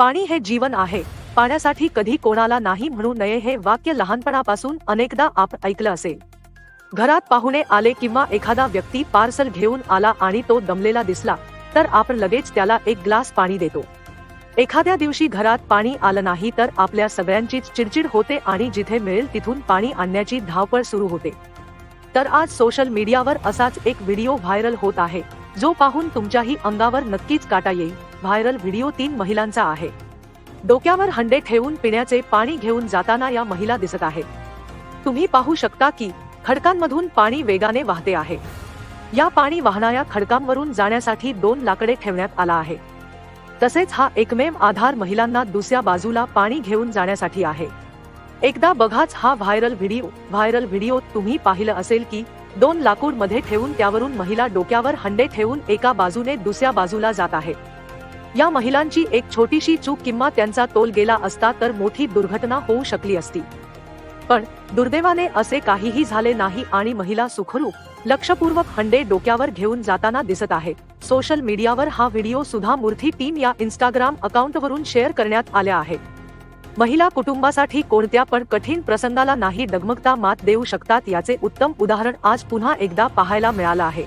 पाणी हे जीवन आहे. पाण्यासाठी कधी कोणाला नाही म्हणू नये हे वाक्य लहानपणापासून अनेकदा आपण ऐकलं असेल. घरात पाहुणे आले किंवा एखादा व्यक्ती पार्सल घेऊन आला आणि तो दमलेला दिसला तर आपण लगेच त्याला एक ग्लास पाणी देतो. एखाद्या दिवशी घरात पाणी आलं नाही तर आपल्या सगळ्यांचीच चिडचिड होते आणि जिथे मिळेल तिथून पाणी आणण्याची धावपळ सुरू होते. तर आज सोशल मीडियावर असाच एक व्हिडिओ व्हायरल होत आहे जो पाहून तुमच्याही अंगावर नक्कीच काटा येईल. व्हायरल व्हिडिओ तीन महिलांचा आहे. डोक्यावर हंडे ठेवून पिण्याचे पाणी घेऊन जाताना या महिला दिसत आहेत. तुम्ही पाहू शकता की खडकांमधून पाणी वेगाने वाहते आहे. या पाणी वाहणाऱ्या खडकांवरून जाण्यासाठी दोन लाकडे ठेवण्यात आला आहे. तसेच हा एकमेव आधार महिलांना दुसऱ्या बाजूला पाणी घेऊन जाण्यासाठी आहे. एकदा बघाच हा व्हायरल व्हिडिओ व्हायरल व्हिडिओ तुम्ही पाहिलं असेल की दोन लाकूडमध्ये ठेवून त्यावरून महिला डोक्यावर हंडे ठेवून एका बाजूने दुसऱ्या बाजूला जात आहे. या महिलांची एक छोटीशी चूक किंवा त्यांचा तोल गेला असता तर मोठी दुर्घटना होऊ शकली असती. पण दुर्दैवाने असे काहीही झाले नाही आणि महिला सुखरूप लक्षपूर्वक हंडे डोक्यावर घेऊन जाताना दिसत आहे. सोशल मीडियावर हा व्हिडिओ सुधा मूर्ती टीम या इंस्टाग्राम अकाउंटवरून शेअर करण्यात आल्या आहे. महिला कुटुंबासाठी कोणत्या पण कठीण प्रसंगाला नाही डगमगता मात देऊ शकतात याचे उत्तम उदाहरण आज पुन्हा एकदा पाहायला मिळालं आहे.